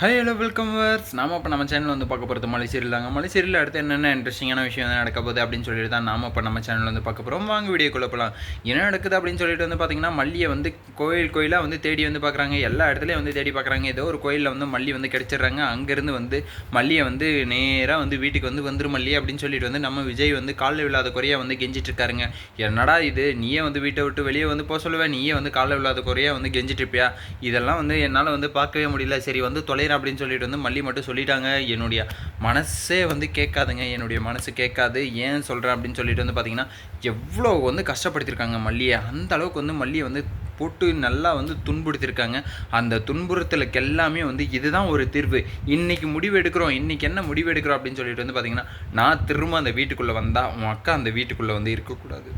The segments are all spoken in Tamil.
ஹாய் ஹலோ வெல்கம் வர்ஸ் நாம இப்போ நம்ம சேனல் வந்து பார்க்க போகிறது மலை தாங்க. மலை அடுத்து என்னென்ன இன்ட்ரெஸ்டிங்கான விஷயம் வந்து நடக்க போகுது அப்படின்னு சொல்லிட்டு தான் நாம இப்போ நம்ம சேனல் வந்து பார்க்க போகிறோம் வாங்க வீடியோக்குள்ளே போகலாம் என்ன நடக்குது அப்படின்னு சொல்லிட்டு வந்து பார்த்தீங்கன்னா மல்லியை வந்து கோயில் கோயிலாக வந்து தேடி வந்து பார்க்குறாங்க எல்லா இடத்துலையும் வந்து தேடி பார்க்குறாங்க ஏதோ ஒரு கோயிலில் வந்து மல்லி வந்து கிடச்சிடுறாங்க. அங்கேருந்து வந்து மல்லியை வந்து நேராக வந்து வீட்டுக்கு வந்து வந்துரு மல்லி அப்படின்னு சொல்லிட்டு வந்து நம்ம விஜய் வந்து காலில் விழாத குறையாக வந்து கெஞ்சிட்டு இருக்காருங்க. என்னடா இது? நீயே வந்து வீட்டை விட்டு வெளியே வந்து போக சொல்லுவேன் நீயே வந்து காலில் விழாத குறையாக வந்து கெஞ்சிட்டு இருப்பியா? இதெல்லாம் வந்து என்னால் வந்து பார்க்கவே முடியல. சரி வந்து தொலை செய்கிறேன் அப்படின்னு சொல்லிட்டு வந்து மல்லி மட்டும் சொல்லிட்டாங்க. என்னுடைய மனசே வந்து கேட்காதுங்க. என்னுடைய மனசு கேட்காது. ஏன் சொல்கிறேன் அப்படின்னு சொல்லிட்டு வந்து பார்த்தீங்கன்னா எவ்வளோ வந்து கஷ்டப்படுத்தியிருக்காங்க மல்லியை. அந்த அளவுக்கு வந்து மல்லியை வந்து போட்டு நல்லா வந்து துன்புறுத்திருக்காங்க. அந்த துன்புறுத்தலுக்கு எல்லாமே வந்து இதுதான் ஒரு தீர்வு. இன்னைக்கு முடிவு எடுக்கிறோம். இன்னைக்கு என்ன முடிவு எடுக்கிறோம் அப்படின்னு சொல்லிட்டு வந்து பார்த்தீங்கன்னா நான் திரும்ப அந்த வீட்டுக்குள்ளே வந்தால் உன் அக்கா அந்த வீட்டுக்குள்ளே வந்து இருக்கக்கூடாது.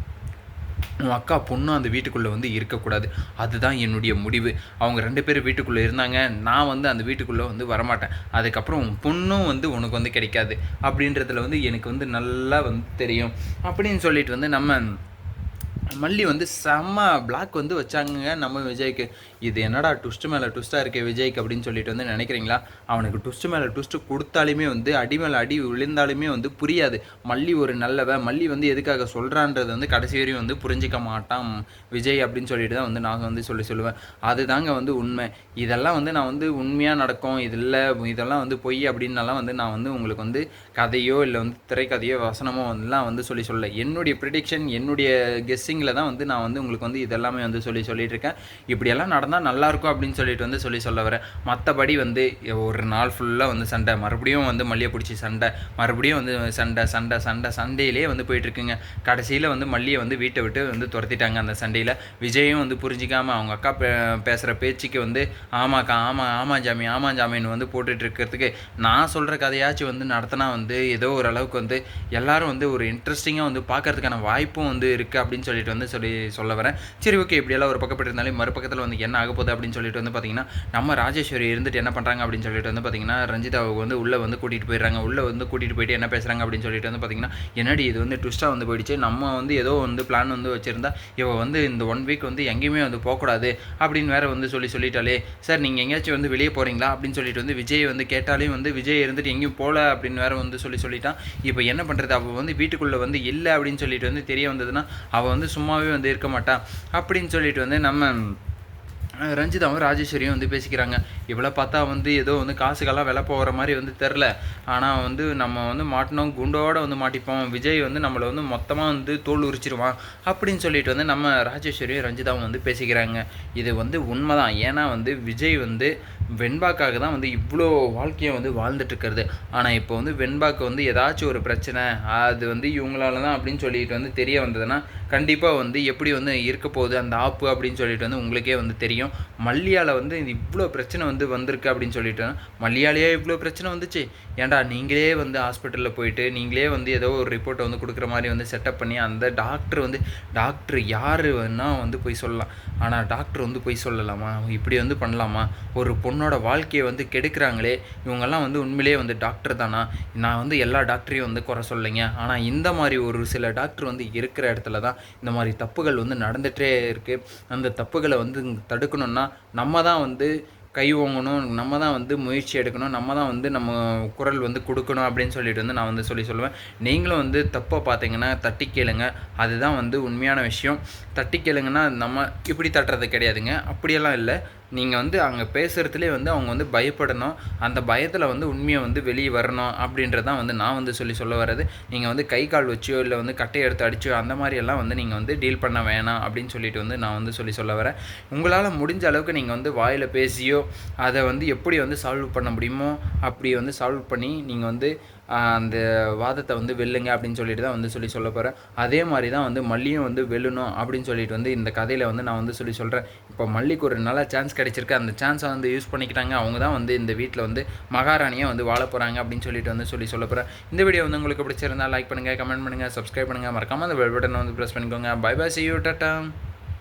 உன் அக்கா பொண்ணும் அந்த வீட்டுக்குள்ளே வந்து இருக்கக்கூடாது. அதுதான் என்னுடைய முடிவு. அவங்க ரெண்டு பேரும் வீட்டுக்குள்ளே இருந்தாங்க. நான் வந்து அந்த வீட்டுக்குள்ளே வந்து வரமாட்டேன். அதுக்கப்புறம் உன் பொண்ணும் வந்து உனக்கு வந்து கிடைக்காது. அப்படின்றதுல வந்து எனக்கு வந்து நல்லா வந்து தெரியும். அப்படின்னு சொல்லிட்டு வந்து நம்ம மல்லி வந்து செம்ம பிளாக் வந்து வச்சாங்க நம்ம விஜய்க்கு. இது என்னடா ட்விஸ்ட் மேலே ட்விஸ்ட்டாக இருக்கே விஜய்க்கு அப்படின்னு சொல்லிட்டு வந்து நினைக்கிறீங்களா? அவனுக்கு ட்விஸ்ட் மேலே ட்விஸ்ட் கொடுத்தாலுமே வந்து அடி மேலே அடி விழுந்தாலுமே வந்து புரியாது. மல்லி ஒரு நல்லவன். மல்லி வந்து எதுக்காக சொல்கிறான்றது வந்து கடைசி வரையும் வந்து புரிஞ்சிக்க மாட்டான் விஜய் அப்படின்னு சொல்லிட்டு தான் வந்து நான் வந்து சொல்லி சொல்லுவேன். அதுதாங்க வந்து உண்மை. இதெல்லாம் வந்து நான் வந்து உண்மையாக நடக்கும். இதில் இதெல்லாம் வந்து பொய் அப்படின்னலாம் வந்து நான் வந்து உங்களுக்கு வந்து கதையோ இல்லை வந்து திரைக்கதையோ வசனமோ வந்துலாம் வந்து சொல்லி சொல்ல என்னுடைய ப்ரிடிக்ஷன் என்னுடைய கெஸ்ஸிங் ஸ்டார்டிங்கில் தான் வந்து நான் வந்து உங்களுக்கு வந்து இதெல்லாமே வந்து சொல்லி சொல்லிட்டு இருக்கேன் இப்படியெல்லாம் நடந்தால் நல்லாயிருக்கும் அப்படின்னு சொல்லிட்டு வந்து சொல்லி சொல்ல வரேன். மற்றபடி வந்து ஒரு நாள் ஃபுல்லாக வந்து சண்டை. மறுபடியும் வந்து மல்லியை பிடிச்சி சண்டை. மறுபடியும் வந்து சண்டை சண்டை சண்டை சண்டையிலே வந்து போயிட்டுருக்குங்க. கடைசியில் வந்து மல்லியை வந்து வீட்டை விட்டு வந்து துரத்திட்டாங்க அந்த சண்டையில். விஜயும் வந்து புரிஞ்சிக்காமல் அவங்க அக்கா பே பேசுகிற பேச்சுக்கு வந்து ஆமாக்கா ஆமாம் ஆமாம் ஜாமி ஆமாம் ஜாமின்னு வந்து போட்டுட்டு இருக்கிறதுக்கு நான் சொல்கிற கதையாச்சும் வந்து நடத்தினா வந்து ஏதோ ஓரளவுக்கு வந்து எல்லாரும் வந்து ஒரு இன்ட்ரெஸ்டிங்காக வந்து பார்க்கறதுக்கான வாய்ப்பும் வந்து இருக்குது அப்படின்னு சொல்லிட்டு வந்து சொல்லி சொல்ல வரேன். சரி ஓகே இப்படியெல்லாம் ஒரு பக்கப்பட்டு இருந்தாலும் மறுபக்கத்தில் வந்து என்ன ஆக போகுது அப்படின்னு சொல்லிட்டு வந்து பார்த்தீங்கன்னா நம்ம ராஜேஸ்வரி இருந்துட்டு என்ன பண்ணுறாங்க அப்படின்னு சொல்லிட்டு வந்து பார்த்தீங்கன்னா ரஞ்சிதாவுக்கு வந்து உள்ளே வந்து கூட்டிகிட்டு போயிடுறாங்க. உள்ளே வந்து கூட்டிகிட்டு போயிட்டு என்ன பேசுகிறாங்க அப்படின்னு சொல்லிட்டு வந்து பார்த்தீங்கன்னா என்னடி இது வந்து ட்விஸ்ட்டாக வந்து போயிடுச்சு. நம்ம வந்து ஏதோ வந்து பிளான் வந்து வச்சுருந்தா இவ வந்து இந்த ஒன் வீக் வந்து எங்கேயுமே வந்து போகக்கூடாது அப்படின்னு வேற வந்து சொல்லி சொல்லிட்டாலே சார் நீங்கள் எங்கேயாச்சும் வந்து வெளியே போகிறீங்களா அப்படின்னு சொல்லிட்டு வந்து விஜய் வந்து கேட்டாலையும் வந்து விஜய் இருந்துட்டு எங்கேயும் போகல அப்படின்னு வேற வந்து சொல்லி சொல்லிட்டான். இப்போ என்ன பண்ணுறது அவள் வந்து வீட்டுக்குள்ளே வந்து இல்லை அப்படின்னு சொல்லிட்டு வந்து தெரிய வந்ததுன்னா அவள் வந்து சும்மா சும்மாவே வந்து இருக்க மாட்டான் அப்படின்னு சொல்லிட்டு வந்து நம்ம ரஞ்சிதாவும் ராஜேஸ்வரியும் வந்து பேசிக்கிறாங்க. இவ்வளோ பார்த்தா வந்து ஏதோ வந்து காசுக்கெல்லாம் விலை போகிற மாதிரி வந்து தெரில. ஆனால் வந்து நம்ம வந்து மாட்டினோம் குண்டோட வந்து மாட்டிப்போம். விஜய் வந்து நம்மளை வந்து மொத்தமாக வந்து தோல் உரிச்சிருவான் அப்படின்னு சொல்லிட்டு வந்து நம்ம ராஜேஸ்வரியும் ரஞ்சிதாவும் வந்து பேசிக்கிறாங்க. இது வந்து உண்மைதான். ஏன்னா வந்து விஜய் வந்து வெண்பாக்காக தான் வந்து இவ்வளோ வாழ்க்கையை வந்து வாழ்ந்துட்டுருக்கிறது. ஆனால் இப்போ வந்து வெண்பாக்கு வந்து ஏதாச்சும் ஒரு பிரச்சனை அது வந்து இவங்களால தான் அப்படின்னு சொல்லிட்டு வந்து தெரிய வந்ததுன்னா கண்டிப்பாக வந்து எப்படி வந்து இருக்க போகுது அந்த ஆப்பு அப்படின்னு சொல்லிட்டு வந்து உங்களுக்கே வந்து தெரியும். மல்லியால் வந்து இது இவ்வளோ பிரச்சனை வந்து வந்திருக்கு அப்படின்னு சொல்லிட்டு மல்லியாலேயே இவ்வளோ பிரச்சனை வந்துச்சு. ஏன்டா நீங்களே வந்து ஹாஸ்பிட்டலில் போயிட்டு நீங்களே வந்து ஏதோ ஒரு ரிப்போர்ட்டை வந்து கொடுக்குற மாதிரி வந்து செட்டப் பண்ணி அந்த டாக்டர் வந்து டாக்டர் யார் வேணால் வந்து போய் சொல்லலாம். ஆனால் டாக்டர் வந்து போய் சொல்லலாமா? இப்படி வந்து பண்ணலாமா? ஒரு பொண்ணோட வாழ்க்கையை வந்து கெடுக்கிறாங்களே. இவங்கெல்லாம் வந்து உண்மையிலேயே வந்து டாக்டர் தானா? நான் வந்து எல்லா டாக்டரையும் வந்து குறை சொல்லைங்க ஆனால் இந்த மாதிரி ஒரு சில டாக்டர் வந்து இருக்கிற இடத்துல தான் இந்த மாதிரி தப்புகள் வந்து நடந்துகிட்டே இருக்குது அந்த தப்புகளை வந்து தடுக்கணும் தடுக்கணும்னா நம்ம தான் வந்து கை ஓங்கணும் நம்ம தான் வந்து முயற்சி எடுக்கணும் நம்ம தான் வந்து நம்ம குரல் வந்து கொடுக்கணும் அப்படின்னு சொல்லிட்டு வந்து நான் வந்து சொல்லி சொல்லுவேன். நீங்களும் வந்து தப்பை பார்த்தீங்கன்னா தட்டி கேளுங்க. அதுதான் வந்து உண்மையான விஷயம். தட்டி கேளுங்கன்னா நம்ம இப்படி தட்டுறது கிடையாதுங்க. அப்படியெல்லாம் இல்லை. நீங்கள் வந்து அங்கே பேசுகிறதுலே வந்து அவங்க வந்து பயப்படணும். அந்த பயத்தில் வந்து உண்மையை வந்து வெளியே வரணும் அப்படின்றதான் வந்து நான் வந்து சொல்லி சொல்ல வர்றது. நீங்கள் வந்து கை கால் வச்சோ இல்லை வந்து கட்டை எடுத்து அடிச்சோ அந்த மாதிரியெல்லாம் வந்து நீங்கள் வந்து டீல் பண்ண வேணாம் அப்படின்னு சொல்லிட்டு வந்து நான் வந்து சொல்லி சொல்ல வரேன். உங்களால் முடிஞ்ச அளவுக்கு நீங்கள் வந்து வாயில் பேசியோ அதை வந்து எப்படி வந்து சால்வ் பண்ண முடியுமோ அப்படி வந்து சால்வ் பண்ணி நீங்கள் வந்து அந்த வாதத்தை வந்து வெல்லுங்க அப்படின்னு சொல்லிட்டு தான் வந்து சொல்லி சொல்ல போகிறேன் அதே மாதிரி தான் வந்து மல்லியும் வந்து வெல்லணும் அப்படின்னு சொல்லிட்டு வந்து இந்த கதையில் வந்து நான் வந்து சொல்லி சொல்கிறேன் இப்போ மல்லிக்கு ஒரு நல்ல சான்ஸ் கிடைச்சிருக்கு. அந்த சான்ஸை வந்து யூஸ் பண்ணிக்கிட்டாங்க. அவங்க தான் வந்து இந்த வீட்டில் வந்து மகாராணியாக வந்து வாழ போகிறாங்க அப்படின்னு சொல்லிட்டு வந்து சொல்லி சொல்ல போகிறேன் இந்த வீடியோ வந்து உங்களுக்கு பிடிச்சிருந்தா லைக் பண்ணுங்கள் கமெண்ட் பண்ணுங்கள் சப்ஸ்கிரைப் பண்ணுங்கள் மறக்காமல் அந்த பெல் பட்டனை வந்து ப்ரெஸ் பண்ணிக்கோங்க. Bye bye see you tata